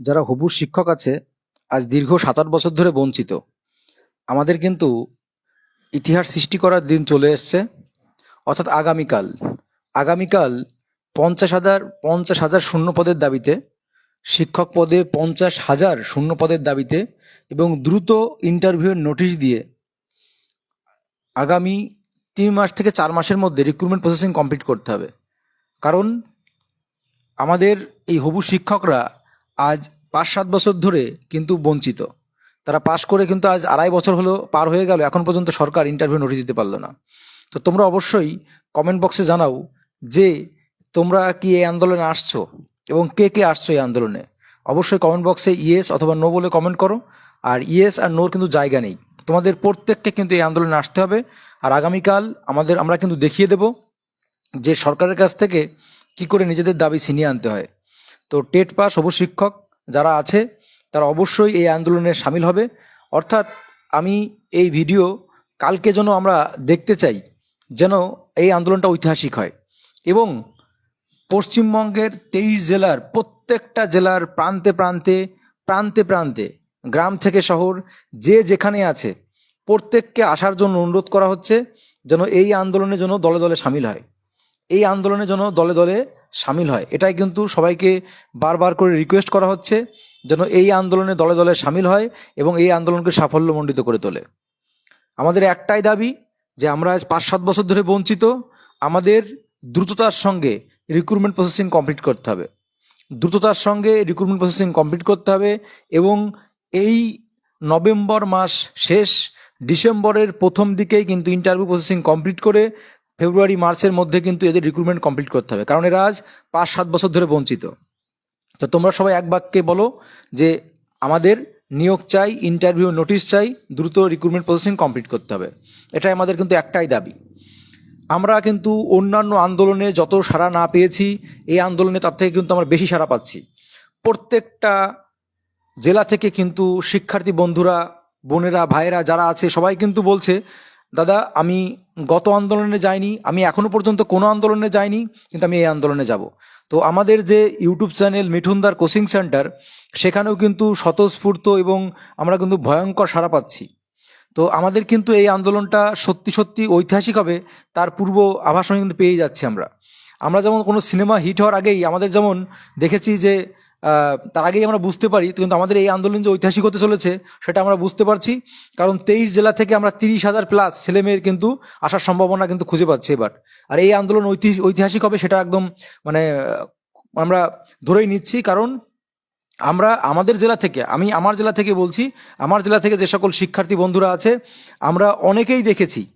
যারা হবু শিক্ষক আছে, আজ দীর্ঘ সাত আট বছর ধরে বঞ্চিত। আমাদের কিন্তু ইতিহাস সৃষ্টি করার দিন চলে এসছে। অর্থাৎ আগামীকাল। আগামীকাল পঞ্চাশ হাজার পঞ্চাশ হাজার শূন্য পদের দাবিতে, শিক্ষক পদে পঞ্চাশ হাজার শূন্য পদের দাবিতে এবং দ্রুত ইন্টারভিউয়ের নোটিশ দিয়ে আগামী তিন মাস থেকে চার মাসের মধ্যে রিক্রুটমেন্ট প্রসেসিং কমপ্লিট করতে হবে। কারণ আমাদের এই হবু শিক্ষকরা আজ পাঁচ সাত বছর ধরে কিন্তু বঞ্চিত। তারা পাশ করে কিন্তু আজ আড়াই বছর হলো পার হয়ে গেল, এখন পর্যন্ত সরকার ইন্টারভিউ নোটিশ দিতে পারল না। তো তোমরা অবশ্যই কমেন্ট বক্সে জানাও যে তোমরা কি এই আন্দোলনে আসছো এবং কে কে আসছো এই আন্দোলনে। অবশ্যই কমেন্ট বক্সে ইয়েস অথবা নো বলে কমেন্ট করো, আর ইয়েস আর নোর কিন্তু জায়গা নেই। তোমাদের প্রত্যেককে কিন্তু এই আন্দোলনে আসতে হবে, আর আগামীকাল আমাদের, আমরা কিন্তু দেখিয়ে দেব যে সরকারের কাছ থেকে কি করে নিজেদের দাবি ছিনিয়ে আনতে হয়। তো টেট পাস হবু শিক্ষক যারা আছে, তারা অবশ্যই এই আন্দোলনে সামিল হবে। অর্থাৎ আমি এই ভিডিও কালকে যেন আমরা দেখতে চাই, যেন এই আন্দোলনটা ঐতিহাসিক হয়। এবং পশ্চিমবঙ্গের তেইশ জেলার প্রত্যেকটা জেলার প্রান্তে প্রান্তে প্রান্তে প্রান্তে, গ্রাম থেকে শহর, যে যেখানে আছে, প্রত্যেককে আসার জন্য অনুরোধ করা হচ্ছে, যেন এই আন্দোলনের জন্য দলে দলে সামিল হয়। এই আন্দোলনের জন্য দলে দলে সামিল হয়। এটাই কিন্তু সবাইকে বারবার করে রিকোয়েস্ট করা হচ্ছে যেন এই আন্দোলনে দলে দলে সামিল হয় এবং এই আন্দোলনকে সাফল্যমণ্ডিত করে তোলে। আমাদের একটাই দাবি যে আমরা আজ পাঁচ সাত বছর ধরে বঞ্চিত, আমাদের দ্রুততার সঙ্গে রিক্রুটমেন্ট প্রসেসিং কমপ্লিট করতে হবে। দ্রুততার সঙ্গে রিক্রুটমেন্ট প্রসেসিং কমপ্লিট করতে হবে এবং এই নভেম্বর মাস শেষ, ডিসেম্বরের প্রথম দিকেই কিন্তু ইন্টারভিউ প্রসেসিং কমপ্লিট করে ফেব্রুয়ারি, মার্চের মধ্যে কিন্তু এদের রিক্রুটমেন্ট কমপ্লিট করতে হবে। কারণ এরা আজ পাঁচ, সাত বছর ধরে বঞ্চিত। তো তোমরা সবাই এক বাক্যে বলো যে আমাদের নিয়োগ চাই ইন্টারভিউ নোটিশ চাই, দ্রুত রিক্রুটমেন্ট প্রসেসিং কমপ্লিট করতে হবে। এটাই আমাদের কিন্তু একটাই দাবি। আমরা কিন্তু অন্যান্য আন্দোলনে যত সাড়া না পেয়েছি, এই আন্দোলনে তার থেকে কিন্তু আমরা বেশি সাড়া পাচ্ছি। প্রত্যেকটা জেলা থেকে কিন্তু শিক্ষার্থী বন্ধুরা, বোনেরা, ভাইয়েরা যারা আছে, সবাই কিন্তু বলছে দাদা, আমি গত আন্দোলনে যাইনি, আমি এখনও পর্যন্ত কোনো আন্দোলনে যাইনি, কিন্তু আমি এই আন্দোলনে যাব। তো আমাদের যে ইউটিউব চ্যানেল মিঠুনদার কোচিং সেন্টার, সেখানেও কিন্তু স্বতঃস্ফূর্ত এবং আমরা কিন্তু ভয়ঙ্কর সাড়া পাচ্ছি। তো আমাদের কিন্তু এই আন্দোলনটা সত্যি সত্যি ঐতিহাসিক হবে, তার পূর্ব আভাস কিন্তু পেয়ে যাচ্ছি আমরা। আমরা যেমন কোনো সিনেমা হিট হওয়ার আগেই আমাদের যেমন দেখেছি যে তার আগেই আমরা বুঝতে পারি, কিন্তু আমাদের এই আন্দোলন যে ঐতিহাসিক হতে চলেছে, সেটা আমরা বুঝতে পারছি। কারণ তেইশ জেলা থেকে আমরা তিরিশ হাজার প্লাস ছেলেমেয়ের কিন্তু আসার সম্ভাবনা কিন্তু খুঁজে পাচ্ছি এবার। আর এই আন্দোলন ঐতি- ঐতিহাসিক হবে সেটা একদম মানে আমরা ধরেই নিচ্ছি। কারণ আমরা আমাদের জেলা থেকে, আমি আমার জেলা থেকে বলছি, আমার জেলা থেকে যে সকল শিক্ষার্থী বন্ধুরা আছে, আমরা অনেকেই দেখেছি,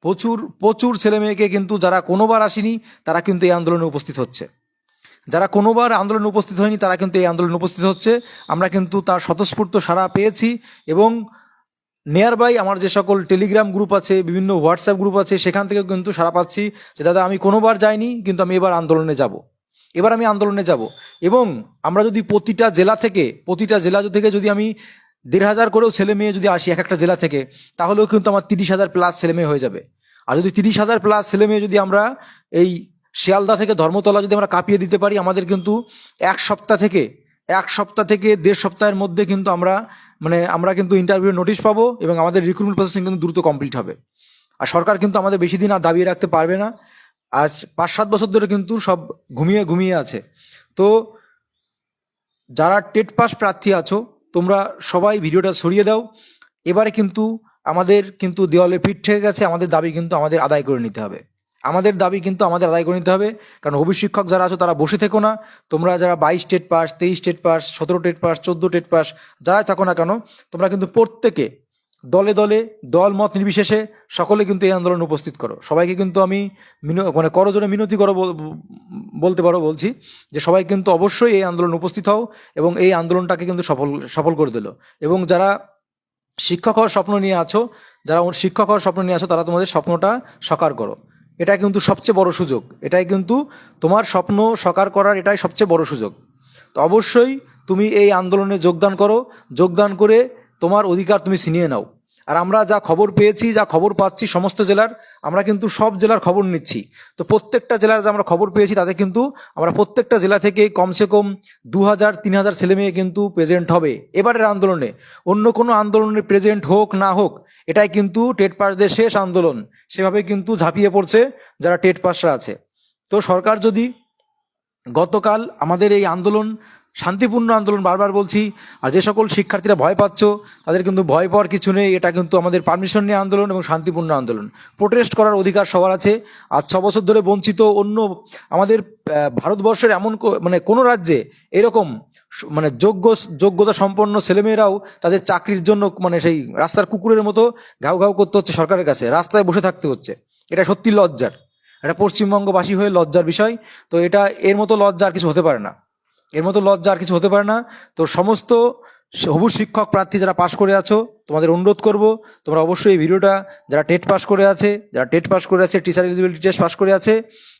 প্রচুর প্রচুর ছেলে মেয়েকে কিন্তু যারা কোনোবার আসেনি, তারা কিন্তু এই আন্দোলনে উপস্থিত হচ্ছে। যারা কোনোবার আন্দোলনে উপস্থিত হয়নি, তারা কিন্তু এই আন্দোলনে উপস্থিত হচ্ছে। আমরা কিন্তু তার স্বতঃস্ফূর্ত সাড়া পেয়েছি এবং নিয়ার বাই আমার যে সকল টেলিগ্রাম গ্রুপ আছে, বিভিন্ন হোয়াটসঅ্যাপ গ্রুপ আছে, সেখান থেকেও কিন্তু সাড়া পাচ্ছি যে, দাদা, আমি কোনোবার যাইনি, কিন্তু আমি এবার আন্দোলনে যাব। এবার আমি আন্দোলনে যাব। এবং আমরা যদি প্রতিটা জেলা থেকে, প্রতিটা জেলা থেকে যদি আমি দেড় হাজার করেও ছেলে মেয়ে যদি আসি এক একটা জেলা থেকে, তাহলেও কিন্তু আমার তিরিশ হাজার প্লাস ছেলে মেয়ে হয়ে যাবে। আর যদি তিরিশ হাজার প্লাস ছেলে মেয়ে যদি আমরা এই শিয়ালদা থেকে ধর্মতলা যদি আমরা কাঁপিয়ে দিতে পারি, আমাদের কিন্তু এক সপ্তাহ থেকে, এক সপ্তাহ থেকে দেড় সপ্তাহের মধ্যে কিন্তু আমরা মানে আমরা কিন্তু ইন্টারভিউ নোটিশ পাবো এবং আমাদের রিক্রুটমেন্ট প্রসেসিং কিন্তু দ্রুত কমপ্লিট হবে। আর সরকার কিন্তু আমাদের বেশি দিন আর দাবিয়ে রাখতে পারবে না। আজ পাঁচ সাত বছর ধরে কিন্তু সব ঘুমিয়ে ঘুমিয়ে আছে। তো যারা টেট পাস প্রার্থী আছো, তোমরা সবাই ভিডিওটা সরিয়ে দাও। এবারে কিন্তু আমাদের কিন্তু দেওয়ালে পিঠ থেকে গেছে, আমাদের দাবি কিন্তু আমাদের আদায় করে নিতে হবে। আমাদের দাবি কিন্তু আমাদের আদায় করে নিতে হবে। কারণ অভিশিক্ষক যারা আছো তারা বসে থেকো না। তোমরা যারা বাইশ টেট পাস, তেইশ টেট পাস, সতেরো টেট পাস, চোদ্দ টেট পাস, যারাই থাকো না কেন, তোমরা কিন্তু প্রত্যেকে দলে দলে দল মত নির্বিশেষে সকলে কিন্তু এই আন্দোলন উপস্থিত করো। সবাইকে কিন্তু আমি মিন- করজোরে মিনতি করো বল- বলতে পারো, বলছি যে সবাই কিন্তু অবশ্যই এই আন্দোলন উপস্থিত হও এবং এই আন্দোলনটাকে কিন্তু সফল সফল করে দিল। এবং যারা শিক্ষক হওয়ার স্বপ্ন নিয়ে আছো, যারা শিক্ষক হওয়ার স্বপ্ন নিয়ে আছো, তারা তোমাদের স্বপ্নটা সাকার করো। এটা কিন্তু সবচেয়ে বড় সুযোগ। এটাই কিন্তু তোমার স্বপ্ন সকার করার এটাই সবচেয়ে বড় সুযোগ। তো অবশ্যই তুমি এই আন্দোলনে যোগদান করো। যোগদান করে তোমার অধিকার তুমি ছিনিয়ে নাও। আর আমরা যা খবর পেয়েছি, যা খবর পাচ্ছি সমস্ত জেলার, আমরা কিন্তু সব জেলার খবর নিচ্ছি। তো প্রত্যেকটা জেলার যে আমরা খবর পেয়েছি, তাতে কিন্তু আমরা প্রত্যেকটা জেলা থেকে কমসে কম দু হাজার তিন হাজার ছেলে মেয়ে কিন্তু প্রেজেন্ট হবে এবারের আন্দোলনে। অন্য কোনো আন্দোলনে প্রেজেন্ট হোক, না হোক, এটাই কিন্তু টেট পাসদের শেষ আন্দোলন। সেভাবে কিন্তু ঝাঁপিয়ে পড়ছে যারা টেট পাসরা আছে। তো সরকার যদি গতকাল আমাদের এই আন্দোলন শান্তিপূর্ণ আন্দোলন বারবার বলছি, আর যে সকল শিক্ষার্থীরা ভয় পাচ্ছ, তাদের কিন্তু ভয় পাওয়ার কিছু নেই, এটা কিন্তু আমাদের পারমিশন নিয়ে আন্দোলন এবং শান্তিপূর্ণ আন্দোলন। প্রোটেস্ট করার অধিকার সবার আছে। আজ ছ বছর ধরে বঞ্চিত অন্য, আমাদের ভারতবর্ষের এমন মানে কোনো রাজ্যে এরকম মানে যোগ্য, যোগ্যতা সম্পন্ন ছেলেমেয়েরাও তাদের চাকরির জন্য মানে সেই রাস্তার কুকুরের মতো ঘাউ ঘাউ করতে হচ্ছে সরকারের কাছে, রাস্তায় বসে থাকতে হচ্ছে। এটা সত্যি লজ্জার। এটা পশ্চিমবঙ্গবাসী হয়ে লজ্জার বিষয়, তো এটা এর মতো লজ্জা আর কিছু হতে পারে না। এর মতো লজ্জা আর কিছু হতে পারে না। তো সমস্ত হবু শিক্ষক প্রার্থী যারা পাশ করে আছো, তোমাদের অনুরোধ করব, তোমরা অবশ্যই এই ভিডিওটা যারা টেট পাস করে আছে, যারা টেট পাস করে আছে টিচার এলিজিবিলিটি টেস্ট পাস করে আছে,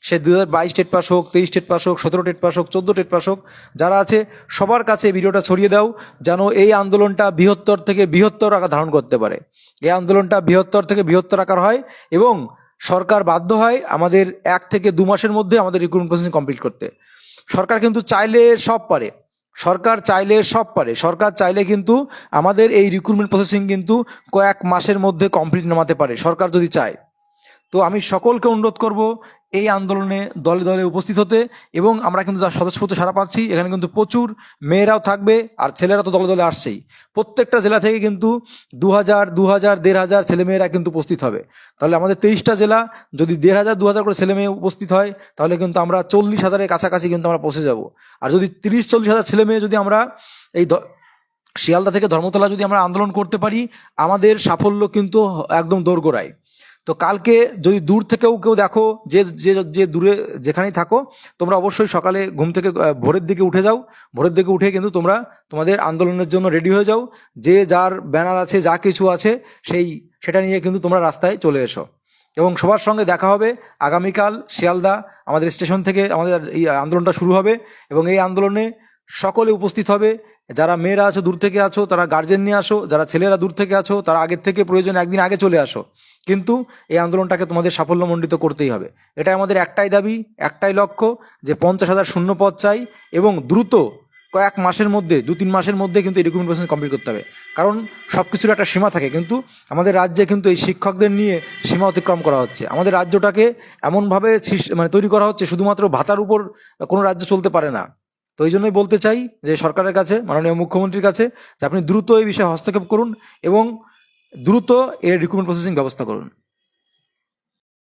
সে দু হাজার বাইশ টেট পাস হোক, তেইশ টেট পাস হোক, সতেরো টেট পাস হোক, চোদ্দ টেট পাস হোক, যারা আছে, সবার কাছে এই ভিডিওটা ছড়িয়ে দাও, যেন এই আন্দোলনটা বৃহত্তর থেকে বৃহত্তর আকার ধারণ করতে পারে। এই আন্দোলনটা বৃহত্তর থেকে বৃহত্তর আকার হয় এবং সরকার বাধ্য হয় আমাদের এক থেকে দু মাসের মধ্যে আমাদের রিক্রুটমেন্ট প্রসেস কমপ্লিট করতে। সরকার কিন্তু চাইলে সব পারে। সরকার চাইলে সব পারে। সরকার চাইলে কিন্তু আমাদের এই রিক্রুটমেন্ট প্রসেসিং কিন্তু কয়েক মাসের মধ্যে কমপ্লিট নামাতে পারে, সরকার যদি চায়। তো আমি সকলকে অনুরোধ করব এই আন্দোলনে দলে দলে উপস্থিত হতে এবং আমরা কিন্তু যা স্বতঃস্ফূর্ত সারা পাচ্ছি, এখানে কিন্তু প্রচুর মেয়েরাও থাকবে আর ছেলেরা তো দলে দলে আসছেই। প্রত্যেকটা জেলা থেকে কিন্তু দু হাজার দু হাজার দেড় হাজার ছেলেমেয়েরা কিন্তু উপস্থিত হবে। তাহলে আমাদের তেইশটা জেলা, যদি দেড় হাজার দু হাজার করে ছেলে মেয়ে উপস্থিত হয়, তাহলে কিন্তু আমরা চল্লিশ হাজারের কাছাকাছি কিন্তু আমরা পৌঁছে যাব। আর যদি তিরিশ চল্লিশ হাজার ছেলে মেয়ে যদি আমরা এই শিয়ালদা থেকে ধর্মতলা যদি আমরা আন্দোলন করতে পারি, আমাদের সাফল্য কিন্তু একদম দোরগোড়ায়। তো কালকে যদি দূর থেকেও কেউ দেখো, যে যে যে দূরে যেখানেই থাকো, তোমরা অবশ্যই সকালে ঘুম থেকে ভোরের দিকে উঠে যাও। ভোরের দিকে উঠে কিন্তু তোমরা তোমাদের আন্দোলনের জন্য রেডি হয়ে যাও। যে যার ব্যানার আছে, যা কিছু আছে, সেই, সেটা নিয়ে কিন্তু তোমরা রাস্তায় চলে এসো। এবং সবার সঙ্গে দেখা হবে আগামীকাল শিয়ালদা, আমাদের স্টেশন থেকে আমাদের এই আন্দোলনটা শুরু হবে। এবং এই আন্দোলনে সকলে উপস্থিত হবে। যারা মেয়েরা আছো, দূর থেকে আছো, তারা গার্জেন নিয়ে আসো। যারা ছেলেরা দূর থেকে আছো, তারা আগের থেকে প্রয়োজন একদিন আগে চলে আসো। কিন্তু এই আন্দোলনটাকে তোমাদের সাফল্যমণ্ডিত করতেই হবে। এটা আমাদের একটাই দাবি, একটাই লক্ষ্য যে পঞ্চাশ হাজার শূন্য পদ চাই এবং দ্রুত কয়েক মাসের মধ্যে, দু তিন মাসের মধ্যে কিন্তু এই প্রসেস কমপ্লিট করতে হবে। কারণ সব কিছুর একটা সীমা থাকে কিন্তু আমাদের রাজ্যে কিন্তু এই শিক্ষকদের নিয়ে সীমা অতিক্রম করা হচ্ছে। আমাদের রাজ্যটাকে এমনভাবে মানে তৈরি করা হচ্ছে শুধুমাত্র ভাতার উপর কোনো রাজ্য চলতে পারে না। তো এই জন্যই বলতে চাই যে সরকারের কাছে, মাননীয় মুখ্যমন্ত্রীর কাছে যে আপনি দ্রুত এই বিষয়ে হস্তক্ষেপ করুন এবং দ্রুত এর রিক্রুটমেন্ট প্রসেসিং ব্যবস্থা করুন।